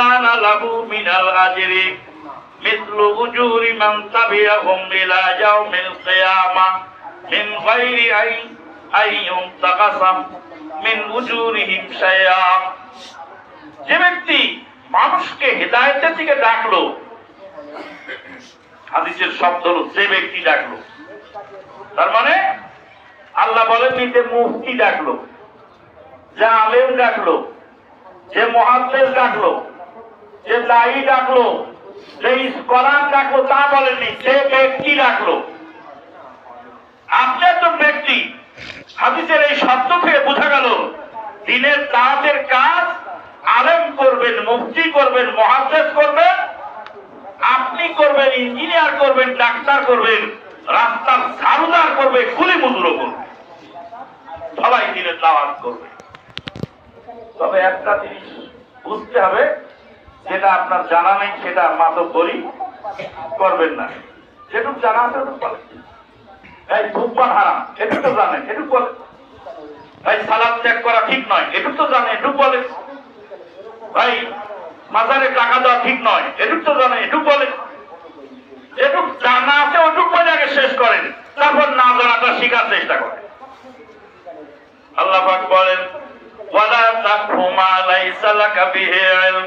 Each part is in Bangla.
কানা লাহু মিনাল আজরি মিসলু উজুরি মান তাবিআহুম ইলা ইয়াউমিল কিয়ামা মিন গায়রি আই আই ইউনতাকাসাম মিন উজুরিহিম শাইআ যে ব্যক্তি মানুষকে হেদায়েতের দিকে ডাকলো, হাদিসের শব্দ হলো, যে ব্যক্তি ডাকলো। তার মানে আল্লাহ বলেন যে মুফতি ডাকলো, যে আলেম ডাকলো, যে মহাদ্দেশ ডাকলো। যে দায়ী ডাকলো, যে স্কলার ডাকলো, তা বলেননি যে ব্যক্তি ডাকলো। আপনি একজন ব্যক্তি, হাদিসের এই শব্দ থেকে বোঝা গেল, দিনের দাঁতের কাজ, আলেম করবেন, মুফতি করবেন, মহাদ্দেশ করবেন, আপনি করবেন, ইঞ্জিনিয়ার করবেন, ডাক্তার করবেন, রাস্তার ঝাড়ুদার করবে কুলি মজুরও করবে। সবাই দিনের দাওয়াত করবে। তবে একটা জিনিস বুঝতে হবে যেটা আপনার জানা নেই, সেটা মাতো করি করবেন না। যেটুক জানা আছে ওটুক বলেন এই ধূপপান হারাম, এটুক তো জানেন এটুক বলেন ভাই, সালাদ ত্যাগ করা ঠিক নয়, এটুক তো জানেন এটুক বলেন ভাই, মাজারে টাকা দেওয়া ঠিক নয়, এটুক তো জানেন এটুক বলে। এটুক জানা আছে, ওটুক বলে আগে শেষ করেন। তারপর না জানাটা শেখার চেষ্টা করেন। আল্লাহ পাক বলেন, ওয়ালা তাকফু মা লাইসা লাকা বিহি ইলম।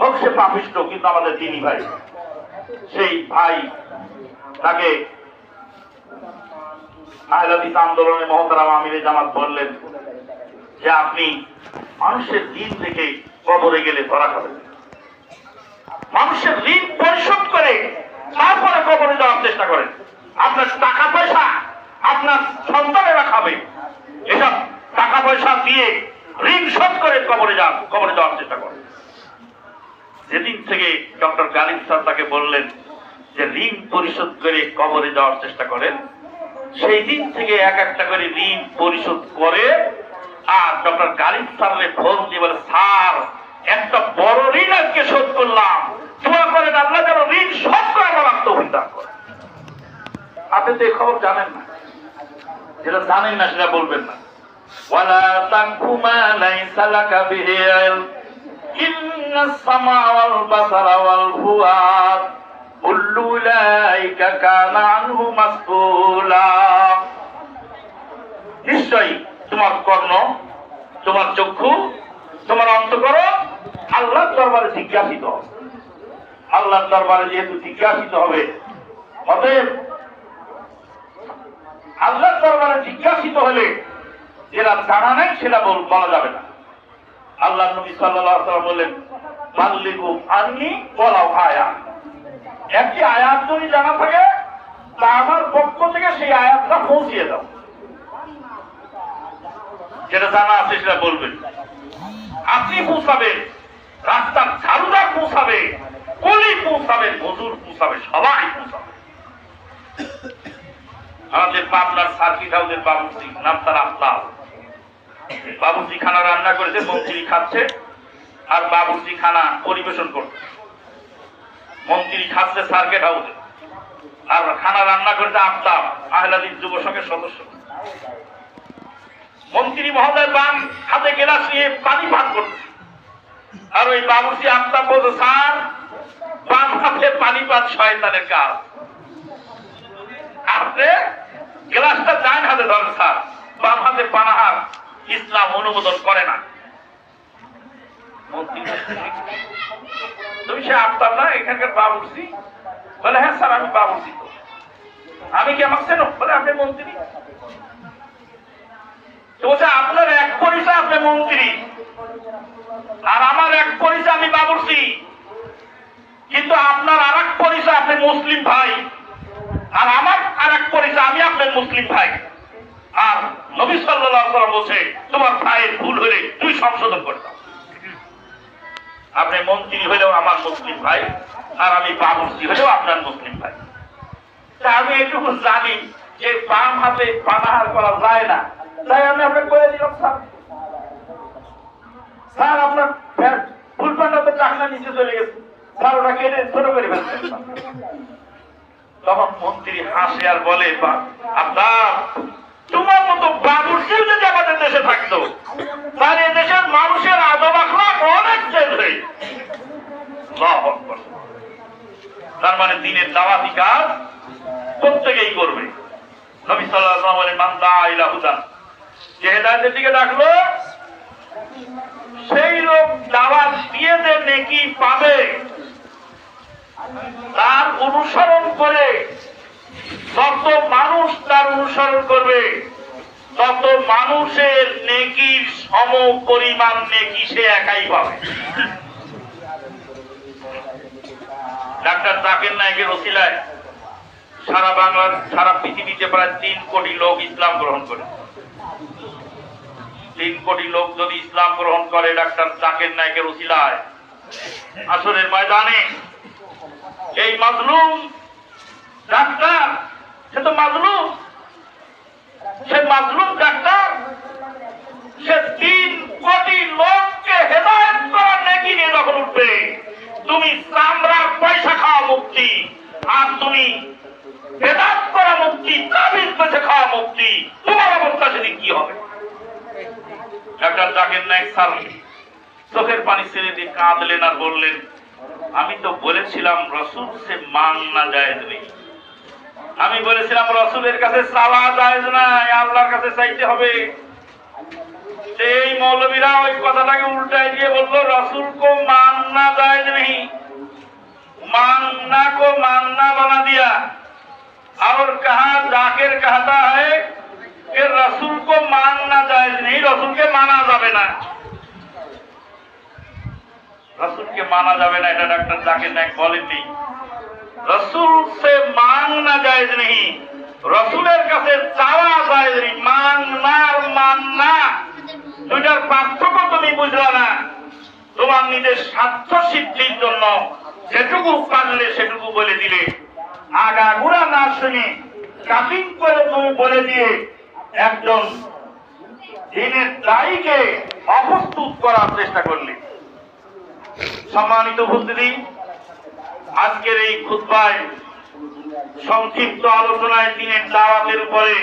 হোক সে পাপিষ্ট কিন্তু আমাদের তিনি ভাই, সেই ভাই তাকে আহলাদিত আন্দোলনে মহতারাম আমিরে জামাত বললেন যে আপনি মানুষের দিন থেকে কবরে গেলে ধরা খাবেন মানুষের ঋণ পরিশোধ করে তারপরে কবরে যাওয়ার চেষ্টা করেন আপনার টাকা পয়সা আপনার সন্তানেরা খাবে এসব টাকা পয়সা দিয়ে ঋণ শোধ করে কবরে যান কবরে যাওয়ার চেষ্টা করেন যেদিন থেকে ডক্টর গালিম স্যার তাকে বললেন যে ঋণ পরিশোধ করে কবরে যাওয়ার চেষ্টা করেন। সেই দিন থেকে এক একটা করে ঋণ পরিশোধ করে আর ডক্টর গালিম স্যারের ফোন দিয়ে বলে, স্যার, একটা বড় ঋণ আজকে শোধ করলাম। দোয়া করেন, আল্লাহ যেন ঋণ শোধ করে আমার আত্মবিদান করে। আপনি তো এই খবর জানেন না। যেটা জানেন না, সেটা বলবেন না। ওয়ালা তাকুমা লাইসা লাকা বিহি السمع والبصر والفؤاد كل أولئك كان عنه مسؤولا নিশ্চয়ই তোমার কর্ণ তোমার চক্ষু তোমার অন্তকর আল্লাহর দরবারে জিজ্ঞাসিত হবে আল্লাহর দরবারে যেহেতু জিজ্ঞাসিত হবে অতএব আল্লাহর দরবারে জিজ্ঞাসিত হলে যেটা জানা নেই সেটা বল- বলা যাবে না আল্লাহ নবী সাল্লাল্লাহু আলাইহি ওয়াসাল্লাম বললেন একটি আয়াত যদি জানা থাকে, তা আমার পক্ষ থেকে সেই আয়াতটা পৌঁছিয়ে দাও। যেটা জানা আছে সেটা বলবেন। আপনি পৌঁছাবেন রাস্তার ঝাড়ুদার পৌঁছাবে, কলি পৌঁছাবে, মজুর পৌঁছাবে, সবাই পৌঁছাবে। আমাদের পাবনার সার্কিট হাউসের বাবুজি নাম তার আফতাব বাবুজি খানা রান্না করেছে, মন্ত্রী খাচ্ছে। আর বাবুজি খানা পরিবেশন করছে মন্ত্রী খাচ্ছে সার্কিট হাউসে। আর খানা রান্না করেছে আফতাব, আহলাদিন যুব সংঘের সদস্য। মন্ত্রী মহোদয় বাম হাতে গেলাস নিয়ে পানি পান করছে। আর ওই বাবুজি আফতাব বলছে, স্যার, বাম হাতে পানি পান শয়তানের কাজ। আপনি গ্লাসটা ডান হাতে ধরেন, স্যার। বাম হাতে পানাহার ইসলাম অনুমোদন করে না। তুমি সে আফতাব না, এখানকার বাবুর্চি বলে হ্যাঁ স্যার, আমি বাবুর্চি তো। আমি কি আমাকে চেনো বলে, আপনি মন্ত্রী। বলছে, আপনার এক পরিচয়, আপনি মন্ত্রী। আর আমার এক পরিচয়, আমি বাবুর্চি কিন্তু আপনার আর এক পরিচয়, আপনি মুসলিম ভাই। আর আমার আর এক পরিচয়, আমি আপনার মুসলিম ভাই। আর নবী ওয়াসাল্লাম বলছে, তোমার ভাইয়ের ভুল হলে তুই সংশোধন করে দাও। আপনি মন্ত্রী হলেও আমার মুসলিম ভাই, আর আমি বাবুর্চি হলেও আপনার মুসলিম ভাই। তা আমি এটুকু জানি যে বাম হাতে পানাহার করা যায় না। তাই আমি আপনাকে বলে দিলাম, স্যার। স্যার, আপনার ফুল টাকনা নিচে চলে গেছে। স্যার ওটা কেটে ছোট করে ফেলছেন তখন মন্ত্রী হাসে আর বলে "বা- আব্বা তোমার মতো বাবুর্চিও যদি আমাদের দেশে থাকতো তাহলে দেশের মানুষের আদব আখলাক অনেক। তার মানে দিনের দাওয়াতি কাজ প্রত্যেকেই করবে। নবী যে হেদায়েতের দিকে ডাকলো, সেই লোক দাওয়াত দিয়ে যে পাবে। তার অনুসরণ করে যত মানুষ তার অনুসরণ করবে, তত মানুষের নেকির সম পরিমাণ নেকি সে একাই পাবে। ডাক্তার জাকির নায়কের ওসিলায় সারা বাংলার সারা পৃথিবীতে প্রায় তিন কোটি লোক ইসলাম গ্রহণ করে। তিন কোটি লোক যদি ইসলাম গ্রহণ করে ডাক্তার জাকির নায়কের ওসিলায়, আসরের ময়দানে এই মাজলুম ডাক্তার, সে তো মাজলুম। সে মাজলুম ডাক্তার। সে তিন কোটি লোককে হেদায়ত করার নাকি নিয়ে যখন উঠবে, তুমি চামড়ার পয়সা খাওয়া মুক্তি, আর তুমি হেদায়ত করা মুক্তি তাবিজ বেছে খাওয়া মুক্তি, তোমার অবস্থা সেদিন কি হবে? ডাক্তার জাকির নায়ক স্যার, চোখের পানি ছেড়ে দিয়ে কাঁদলেন আর বললেন, আমি তো বলেছিলাম রসুল সে মাংনা জায়েজ নেই। আমি বলেছিলাম রসুলের কাছে চাওয়া জায়েজ নাই আল্লাহর কাছে চাইতে হবে সেই মৌলবীরা ওই কথাটাকে উল্টাই দিয়ে বললো রসুল को मानना जायज नहीं मानना को मानना बना दिया और कहा जाकिर कहता है कि रसूल को मानना जायज नहीं रसूल के माना যাবে না রসুলকে মানা যাবে না এটা ডাক্তার জাকির নায়ক বলেননি রসুল সে নিজের স্বার্থ সিদ্ধির জন্য যেটুকু পারলে সেটুকু বলে দিলে। আগাগুড়া না শুনে কাটিং করে তুমি বলে দিয়ে একজন দিনের দায়ীকে অপ্রস্তুত করার চেষ্টা করলে। সম্মানিত উপস্থিতি, আজকের এই খুতবায় সংক্ষিপ্ত আলোচনায় দিনের দাওয়াতের উপরে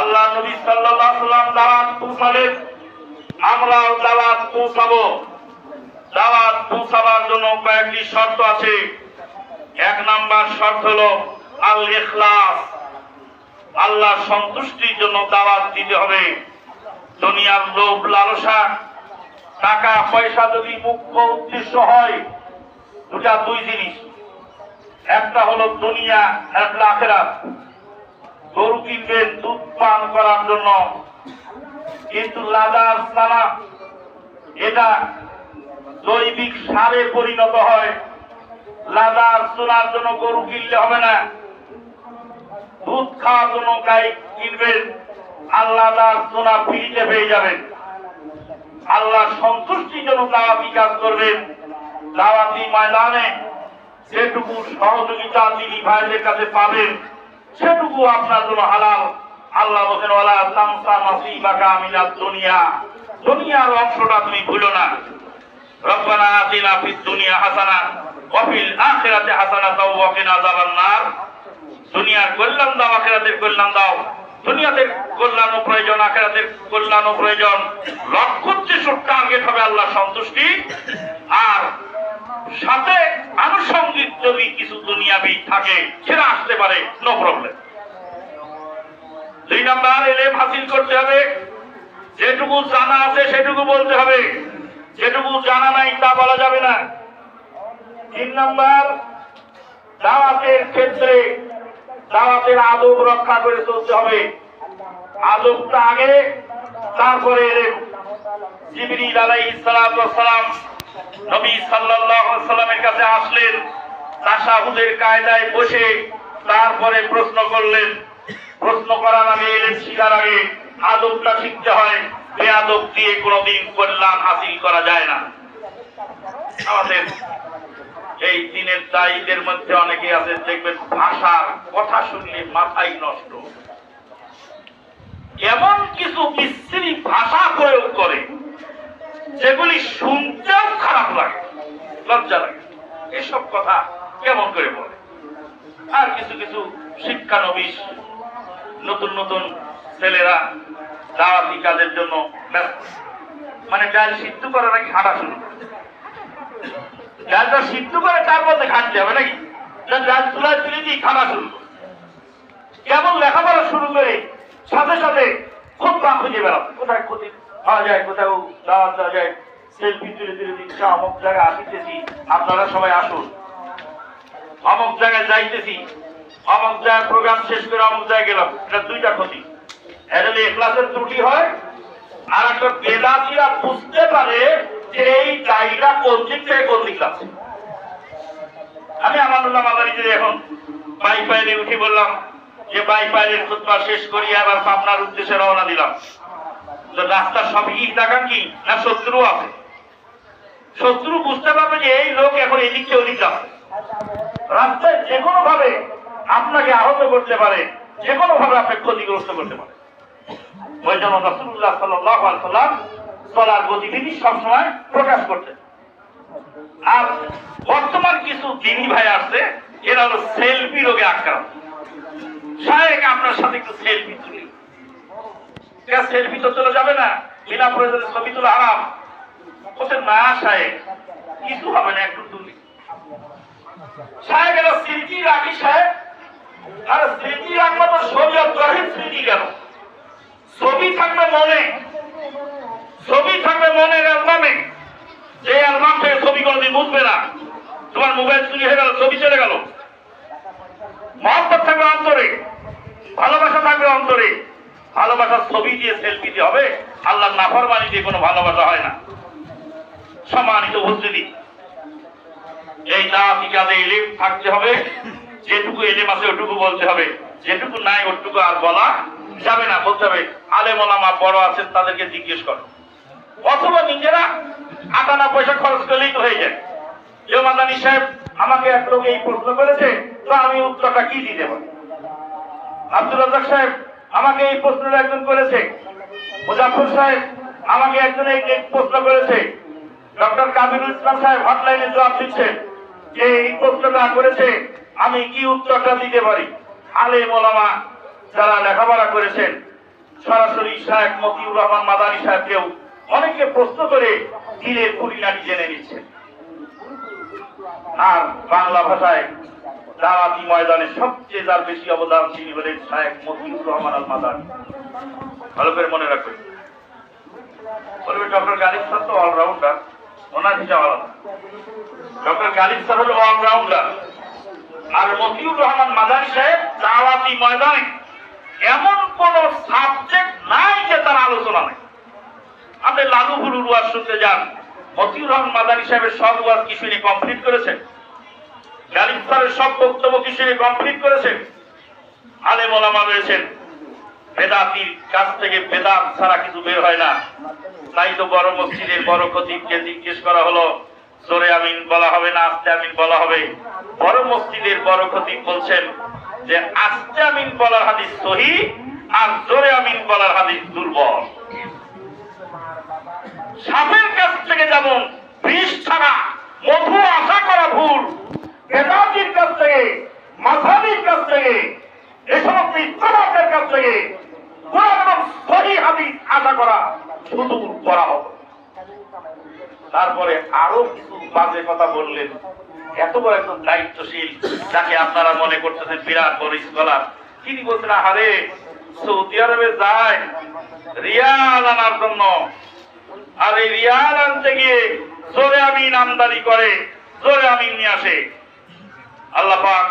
আল্লাহ নবী আলাইহি সাল্লাম দাওয়াত পৌঁছালেন। আমরাও দাওয়াত পৌঁছাবো। দাওয়াত পৌঁছাবার জন্য কয়েকটি শর্ত আছে। এক নাম্বার শর্ত হলো আল ইখলাস আল্লাহ সন্তুষ্টির জন্য দাওয়াত দিতে হবে। দুনিয়ার লোভ লালসা, টাকা, পয়সা যদি মুখ্য উদ্দেশ্য হয়, দুটা দুই জিনিস। একটা হলো দুনিয়া, একটা আখেরাত। গরু কিনবেন, দুধ পান করার জন্য। কিন্তু লাদার সানা এটা জৈবিক সারে পরিণত হয়। লাদার সোনার জন্য গরু কিনলে হবে না। দুধ খাওয়ার জন্য গাই কিনবেন আল্লাহ সোনা ফ্রিতে পেয়ে যাবেন। আল্লাহ সন্তুষ্টির জন্য দাওয়াতি কাজ করবেন। দাওয়াতি ময়দানে যেটুকু সহযোগিতা তিনি ভাইদের কাছে পাবেন, সেটুকু আপনার জন্য হালাল। আল্লাহ বলেন, ওয়ালা তানসা নাসিবাকা মিনাদ দুনিয়া। দুনিয়ার অংশটা তুমি ভুলো না। ফিদ দুনিয়া হাসানা ওয়া ফিল আখিরাতি হাসানাতাও ওয়া কিনা আযাবান নার। দুনিয়ার কল্যাণ দাও, আখেরাতের কল্যাণ দাও। দুনিয়াতে কল্যাণ প্রয়োজন, আখেরাতের কল্যাণ প্রয়োজন। লক্ষ্য উদ্দেশ্য টার্গেট হবে আল্লাহ সন্তুষ্টি। আর সাথে আনুষঙ্গিক যদি কিছু দুনিয়াবি থাকে, সেটা আসতে পারে নো প্রবলেম দুই নাম্বার, এলেম হাসিল করতে হবে। যেটুকু জানা আছে, সেটুকু বলতে হবে। যেটুকু জানা নাই তা বলা যাবে না। তিন নাম্বার, দাওয়াতের ক্ষেত্রে দাওয়াতের আদব রক্ষা করে চলতে হবে। আদবটা আগে, তারপরে জিবরিল ওয়াস সালাম নবী সাল্লামের কাছে আসলেন, তাশাহুদের কায়দায় বসে তারপরে প্রশ্ন করলেন। প্রশ্ন করার আগে এলেন, শিখার আগে আদবটা শিখতে হয়। বেআদব দিয়ে কোনোদিন কল্যাণ হাসিল করা যায় না। আমাদের এই দিনের দায়ীদের মধ্যে অনেকে আছে দেখবেন ভাষার কথা শুনলে মাথাই নষ্ট। এমন কিছু বিশ্রী ভাষা প্রয়োগ করে, যেগুলি শুনতেও খারাপ লাগে, লজ্জা লাগে। এসব কথা কেমন করে বলে? আর কিছু কিছু শিক্ষানবিশ, নতুন নতুন ছেলেরা দাওয়াতি কাজের জন্য ব্যস্ত। মানে ডাল সিদ্ধ করার আগে হাঁটা শুরু করে। ডালটা সিদ্ধ করে তার মধ্যে ঘাটতে হবে নাকি? ডাল চুলায় তুলে দিয়ে খাওয়া শুরু করে। কেমন লেখাপড়া শুরু করে সাথে সাথে খুব পা খুঁজে বেড়াচ্ছে কোথায় ক্ষতি? পাওয়া যায়, কোথাও দাওয়াত দেওয়া যায়। সেলফি তুলে তুলে দিচ্ছে অমুক জায়গায় আসিতেছি। আপনারা সবাই আসুন। অমুক জায়গায় যাইতেছি। অমুক জায়গায় প্রোগ্রাম শেষ করে অমুক জায়গায় গেলাম। এটা দুইটা ক্ষতি। এটা যদি ক্লাসের ত্রুটি হয়। আর একটা বেদাতিরা বুঝতে পারে যে এই দায়ীটা কোন দিক থেকে কোন দিক আছে। আমি আমানুল্লাহ মাদারিদের এখন বাই পাইলে উঠে বললাম যে বাই পাইলের খুতবা শেষ করি, আবার পাবনার উদ্দেশ্যে রওনা দিলাম। তো রাস্তার সবই দেখান কি না শত্রু আছে? শত্রু বুঝতে পারবে যে এই লোক এখন এদিক থেকে ওদিক যাচ্ছে। রাস্তায় যে কোনো ভাবে আপনাকে আহত করতে পারে যে কোনো ভাবে আপনাকে ক্ষতিগ্রস্ত করতে পারে। ওই জন্য রসুল্লাহ সাল্লাহ সাল্লাম চলার গতিবিধি সবসময় প্রকাশ করতেন। আর বর্তমান কিছু দিনী ভাই আছে, এরা হলো সেলফি রোগে আক্রান্ত। সাহেব আপনার সাথে একটু সেলফি তুলি। সেলফি তো চলে যাবে না, বিনা প্রয়োজনে ছবি তোলা হারাম বলছে, না সাহেব কিছু হবে না, একটু তুলি। সাহেব এরা স্মৃতি রাখি সাহেব আর স্মৃতি রাখব তো শরীয়ত রহিত স্মৃতি কেন ছবি থাকবে মনে, ছবি থাকবে মনের অ্যালবামে। যে অ্যালবাম থেকে ছবি কোনোদিন বুঝবে না, তোমার মোবাইল চুরি হয়ে গেল, ছবি চলে গেল। মহব্বত থাকবে অন্তরে, ভালোবাসা থাকবে অন্তরে। ভালোবাসার ছবি দিয়ে সেলফি দিয়ে হবে আল্লাহ নাফরমানি দিয়ে কোনো ভালোবাসা হয় না। সম্মানিত উপস্থিতি, এই কাজে এলিম থাকতে হবে, যেটুকু এলিম আছে ওটুকু বলতে হবে, যেটুকু নাই ওটুকু আর বলা যাবে না বলতে হবে আলে মোলামা বড় আছেন, তাদেরকে জিজ্ঞেস করো। অথবা নিজেরা আটানা পয়সা খরচ করলেই তো হয়ে যায়। যে মাদানি সাহেব আমাকে এক লোক এই প্রশ্ন করেছে, তো আমি উত্তরটা কি দিতে পারি আব্দুল রাজাক সাহেব আমাকে এই প্রশ্নটা একজন করেছে। মুজাফর সাহেব আমাকে একজন এই প্রশ্ন করেছে। ডক্টর কাবিরুল ইসলাম সাহেব হটলাইনে জবাব দিচ্ছেন যে এই প্রশ্নটা করেছে, আমি কি উত্তরটা দিতে পারি? আলে মোলামা যারা লেখাপড়া করেছেন, সরাসরি সাহেব মতিউর রহমান মাদানী সাহেবকেও অনেকে প্রশ্ন করে দিনের পরিণাটি জেনে নিচ্ছেন। আর বাংলা ভাষায় দাওয়াতি ময়দানে সবচেয়ে যার বেশি অবদান তিনি হলেন শায়েখ মতিউর রহমান আল মাদানী ভালো করে মনে রাখবেন। বলবে ডক্টর গালিব স্যার তো অলরাউন্ডার ওনার হিসাব আলাদা। ডক্টর গালিব স্যার হলো অলরাউন্ডার আর মতিউর রহমান মাদানী সাহেব দাওয়াতি ময়দানে এমন কোন সাবজেক্ট নাই যে তার আলোচনা নেই। আপনি লালু হুলুর ওয়াজ শুনতে যান। মতিউর রহমান মাদানী সাহেবের সব ওয়াজ কিশোরী কমপ্লিট করেছেন? গালিব সব বক্তব্য কিশোরী কমপ্লিট করেছেন? আলেম ওলামা রয়েছেন। বেদাতির কাছ থেকে বেদাত ছাড়া কিছু বের হয় না। তাই তো বড় মসজিদের বড় খতিবকে জিজ্ঞেস করা হলো, জোরে আমিন বলা হবে না, আস্তে আমিন বলা হবে। বড় মসজিদের বড় খতিব বলছেন যে আস্তে আমিন বলার হাদিস সহি আর জোরে আমিন বলার হাদিস দুর্বল। সাপের কাছ থেকে যেমন বিষ ছাড়া মধু আশা করা ভুল বেদাতির কাছ থেকে মাঝাবির কাছ থেকে এ সমস্ত কাছ থেকে সহি হাদিস আশা করা শুধু করা হবে। তারপরে আরও কিছু বাজে কথা বললেন এত বড় একজন দায়িত্বশীল, যাকে আপনারা মনে করতেছেন বিরাট বড় স্কলার, তিনি বলছেন আরে সৌদি আরবে যায়, রিয়াল আনার জন্য। আর এই রিয়াল আনতে গিয়ে জোরে আমিন আমদানি করে, জোরে আমিন নিয়ে আসে। আল্লাহ পাক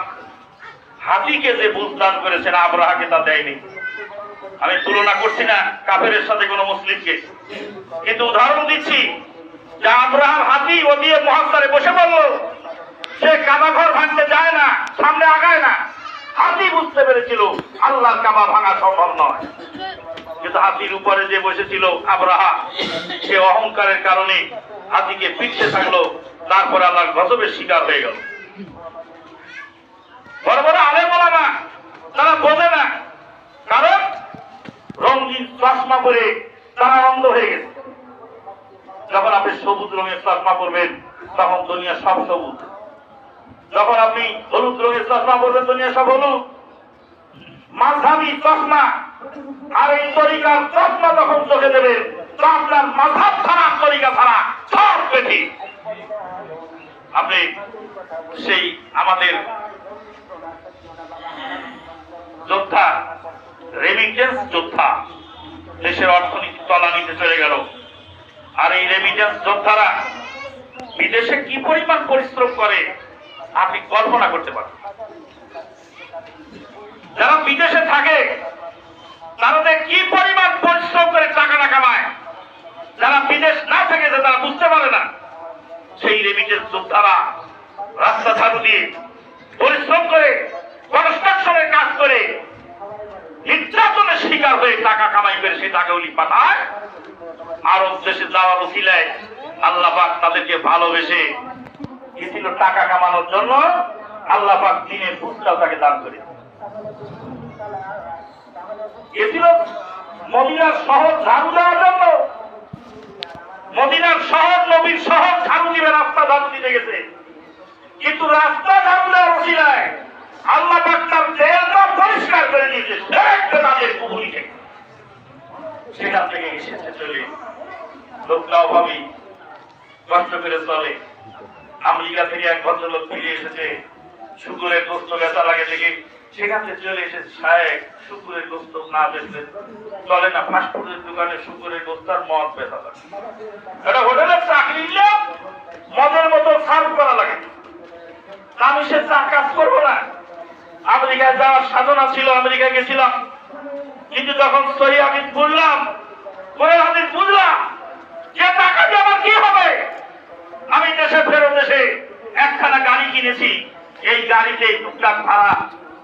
হাতিকে যে বুঝদান করেছেন, আবরাহাকে তা দেয়নি। আমি তুলনা করছি না কাফেরের সাথে কোনো মুসলিমকে। কিন্তু উদাহরণ দিচ্ছি যে আব্রাহাম হাতি ও দিয়ে মহাস্তারে বসে পড়ল। সে কাবা ঘর ভাঙতে যায় না, সামনে আগায় না। হাতি বুঝতে পেরেছিল, আল্লাহর কাবা ভাঙা সম্ভব নয়। কিন্তু হাতির উপরে যে বসেছিল আব্রাহা সে অহংকারের কারণে হাতিকে পিছিয়ে থাকল, তারপরে আল্লাহর গজবের শিকার হয়ে গেল। বড় বড় আলে বলা না তারা বোঝে না, কারণ রঙিন চশমা পরে তারা অন্ধ হয়ে গেছে। যখন আপনি সবুজ রঙের চশমা পরবেন, তখন দুনিয়া সব সবুজ। যখন আপনি হলুদ রঙের চশমা পরবেন, দুনিয়া সব হলুদ। মাঝাবি চশমা আর এই তরিকার চশমা যখন চোখে দেবেন, তো আপনার মাঝাব ছাড়া, তরিকা ছাড়া সব বেঠি আপনি সেই আমাদের যোদ্ধা রেমিটেন্স যোদ্ধা, দেশের অর্থনীতি তলানিতে চলে গেল। আর এই রেমিটেন্স যোদ্ধারা বিদেশে কি পরিমাণ পরিশ্রম করে আপনি কল্পনা করতে পারেন। যারা বিদেশে থাকে তারা কি পরিমাণ পরিশ্রম করে টাকাটা কামায়? যারা বিদেশ না থেকে তারা বুঝতে পারে না। সেই রেমিটেন্স যোদ্ধারা রাস্তা ঝাড়ু দিয়ে পরিশ্রম করে, কনস্ট্রাকশনের কাজ করে, নির্যাতনের শিকার হয়ে টাকা কামাই করে সেই টাকাগুলি পাঠায়। আরব দেশে যাওয়ার উচিলায় আল্লাহ তাদেরকে ভালোবেসে গেছিল টাকা কামানোর জন্য আল্লাহ পাক দিনের বুঝটাও তাকে দান করে গেছিল মদিনার শহর ঝাড়ু দেওয়ার জন্য। মদিনার শহর নবীর শহর ঝাড়ু দিবে, রাস্তা ঝাড়ু দিতে গেছে। কিন্তু রাস্তা ঝাড়ু দেওয়ার উচিলায় আল্লাহ পাক তার দেহটা পরিষ্কার করে দিয়েছে ডাইরেক্ট তাদের কুবুরি থেকে। সেখান থেকে এসেছে চলে। লোকটা অভাবী, কষ্ট করে চলে। আমেরিকা থেকে এক ভদ্রলোক ফিরে এসেছে। শুকুরের গোস্ত বেচা লাগে দেখে সেখান চলে এসেছে সাহেব শুকুরের গোস্ত না বেচলে চলে না। ফাস্টফুডের দোকানে শুকুরের গোস্ত আর মদ বেচা লাগে এটা হোটেলের চাকরি নিলে মদের মতো সার্ভ করা লাগে। আমি সে চা কাজ করব না। আমেরিকায় যাওয়ার সাধনা ছিল, আমেরিকায় গেছিলাম। কিন্তু যখন সহি আমি আমি বুঝলাম যে টাকা দিয়ে আমার কি হবে? আমি দেশে ফেরত এসে একখানা গাড়ি কিনেছি। এই গাড়িতে টুকটাক ভাড়া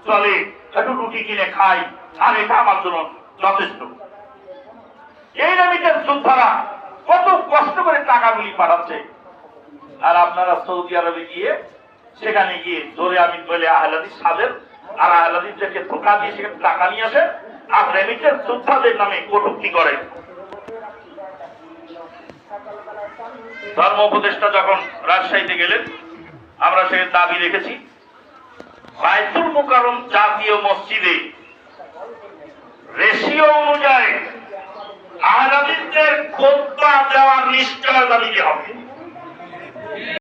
চলে। একটু রুটি কিনে খাই, আর এটা আমার জন্য যথেষ্ট। এই রেমিটেন্স যোদ্ধারা কত কষ্ট করে টাকাগুলি পাঠাচ্ছে। আর আপনারা সৌদি আরবে গিয়ে, সেখানে গিয়ে জোরে আমি বলে আহলাদি সাদের আর আহলাদিদেরকে ধোকা দিয়ে সেখানে টাকা নিয়ে আসে, আর রেমিটেন্স যোদ্ধাদের নামে কটুক্তি করে। ধর্ম উপদেষ্টা যখন রাজশাহীতে গেলেন, আমরা সে দাবি রেখেছি, বাইতুল মোকারম জাতীয় মসজিদে রেশিও অনুযায়ী আহলাদিদের কোদ্দা দেওয়ার নিশ্চয়তা দিতে হবে।